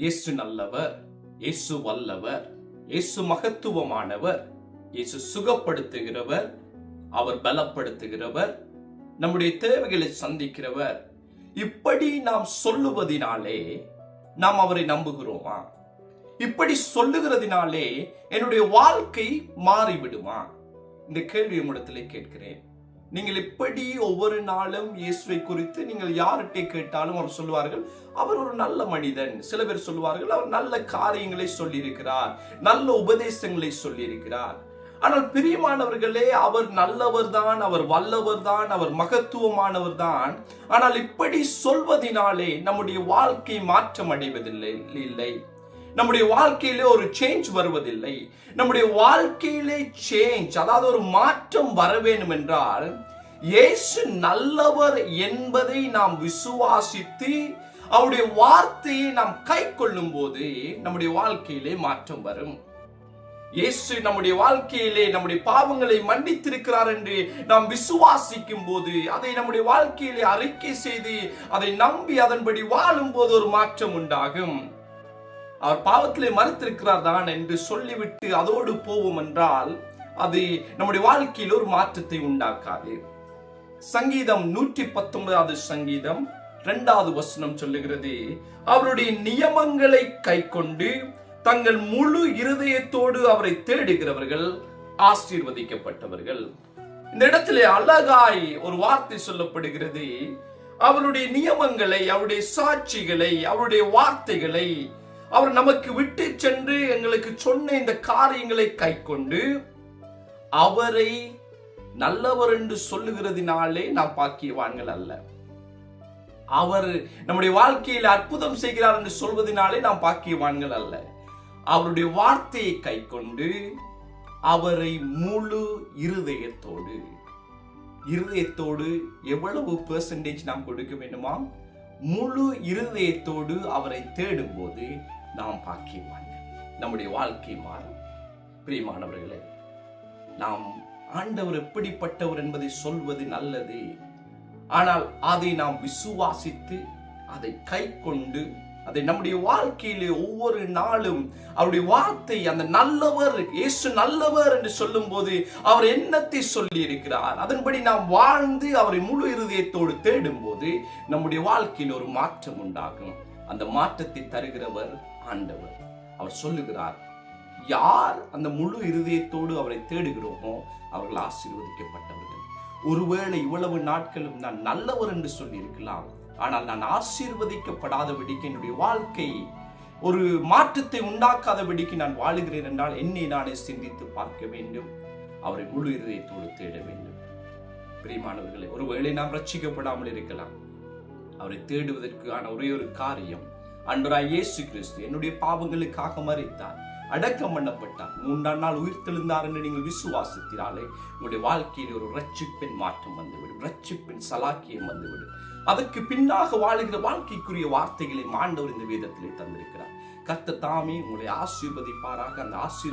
இயேசு நல்லவர் இயேசு வல்லவர் இயேசு மகத்துவமானவர் இயேசு சுகப்படுத்துகிறவர் அவர் பலப்படுத்துகிறவர் நம்முடைய தேவைகளை சந்திக்கிறவர். இப்படி நாம் சொல்லுவதினாலே நாம் அவரை நம்புகிறோமா? இப்படி சொல்லுகிறதினாலே என்னுடைய வாழ்க்கை மாறிவிடுமா? இந்த கேள்வி உங்களிடத்திலே கேட்கிறேன். நீங்கள் எப்படி ஒவ்வொரு நாளும் இயேசுவை குறித்து நீங்கள் யார்கிட்ட கேட்டாலும் அவர் சொல்லுவார்கள் அவர் ஒரு நல்ல மனிதன். சில பேர் சொல்லுவார்கள் அவர் நல்ல காரியங்களை சொல்லியிருக்கிறார் நல்ல உபதேசங்களை சொல்லியிருக்கிறார். ஆனால் பிரியமானவர்களே அவர் நல்லவர் தான் அவர் வல்லவர் தான் அவர் மகத்துவமானவர் தான் ஆனால் இப்படி சொல்வதினாலே நம்முடைய வாழ்க்கை மாற்றம் அடைவதில்லை இல்லை. நம்முடைய வாழ்க்கையிலே ஒரு சேஞ்ச் வருவதில்லை. நம்முடைய வாழ்க்கையிலே சேஞ்ச் அதாவது ஒரு மாற்றம் வர வேண்டும் என்றால் இயேசு நல்லவர் என்பதை நாம் விசுவாசித்து அவருடைய வார்த்தையை நாம் கை கொள்ளும் போது நம்முடைய வாழ்க்கையிலே மாற்றம் வரும். இயேசு நம்முடைய வாழ்க்கையிலே நம்முடைய பாவங்களை மன்னித்திருக்கிறார் என்று நாம் விசுவாசிக்கும் போது அதை நம்முடைய வாழ்க்கையிலே அறிக்கை செய்து அதை நம்பி அதன்படி வாழும் போது ஒரு மாற்றம் உண்டாகும். அவர் பாவத்திலே மறுத்திருக்கிறார் தான் என்று சொல்லிவிட்டு அதோடு போவோம் என்றால் அது நம்முடைய வாழ்க்கையில் ஒரு மாற்றத்தை உண்டாக்காது. சங்கீதம் நூற்றி பத்தொன்பதாவது சங்கீதம் இரண்டாவது வசனம் சொல்லுகிறது அவருடைய நியமங்களை கை கொண்டு தங்கள் முழு இருதயத்தோடு அவரை தேடுகிறவர்கள் ஆசீர்வதிக்கப்பட்டவர்கள். இந்த இடத்திலே அழகாய் ஒரு வார்த்தை சொல்லப்படுகிறது அவருடைய நியமங்களை அவருடைய சாட்சிகளை அவருடைய வார்த்தைகளை அவர் நமக்கு விட்டு சென்று எங்களுக்கு சொன்ன இந்த காரியங்களை கை கொண்டு அவரை நல்லவர் என்று சொல்லுகிறதினாலே நாம் பாக்கியவான்கள் அல்ல. அவர் நம்முடைய வாழ்க்கையில் அற்புதம் செய்கிறார் என்று சொல்வதனாலே நாம் பாக்கியவான்கள் அல்ல. அவருடைய வார்த்தையை கை கொண்டு அவரை முழு இருதயத்தோடு இருதயத்தோடு எவ்வளவு பெர்சன்டேஜ் நாம் கொடுக்க வேண்டுமா முழு இருதயத்தோடு அவரை தேடும் போது நாம் பாக்கியவான்கள் நம்முடைய வாழ்க்கை மாறும். பிரியமானவர்களே நாம் ஆண்டவர் எப்படிப்பட்டவர் என்பதை சொல்வது நல்லது. ஆனால் அதை நாம் விசுவாசித்து அதை கை கொண்டு அதை நம்முடைய வாழ்க்கையிலே ஒவ்வொரு நாளும் அவருடைய வார்த்தை அந்த நல்லவர் இயேசு நல்லவர் என்று சொல்லும் போது அவர் என்னத்தை சொல்லி இருக்கிறார் அதன்படி நாம் வாழ்ந்து அவரை முழு இருதயத்தோடு தேடும் போது நம்முடைய வாழ்க்கையில் ஒரு மாற்றம் உண்டாகும். அந்த மாற்றத்தை தருகிறவர் ஆண்டவர். அவர் சொல்லுகிறார் யார் அந்த முழு இருதயத்தோடு அவரை தேடுகிறோமோ அவர்கள் ஆசீர்வதிக்கப்பட்டவர்கள். ஒருவேளை இவ்வளவு நாட்களும் நான் நல்லவர் என்று சொல்லியிருக்கலாம். ஆனால் நான் ஆசீர்வதிக்கப்படாதபடிக்கு என்னுடைய வாழ்க்கை ஒரு மாற்றத்தை உண்டாக்காதபடிக்கு நான் வாழுகிறேன் என்றால் என்னை நானே சிந்தித்து பார்க்க வேண்டும். அவரை முழு இருதயத்தோடு தேட வேண்டும். பிரியமானவர்களே ஒருவேளை நாம் ரட்சிக்கப்படாமல் இருக்கலாம். அவரை தேடுவதற்கான ஒரே ஒரு காரியம் அன்பராய் இயேசு கிறிஸ்து என்னுடைய பாவங்களுக்காக மறைத்தான் அடக்கம் பண்ணப்பட்டார் மூன்றாம் நாள் உயிர் தெழுந்தார் என்று நீங்கள் விசுவாசித்தினாலே உங்களுடைய வாழ்க்கையில் ஒரு ரட்சிப்பின் மாற்றம் வந்துவிடும். ரட்சிப்பின் சலாக்கியம் வந்துவிடும். அதற்கு பின்னாக வாழுகிற வாழ்க்கைக்குரிய வார்த்தைகளை மாண்டவர் இந்த வேதத்திலே தந்திருக்கிறார். கர்த்த தாமே உங்களை ஆசீர்வதிப்பாராக. அந்த ஆசீர்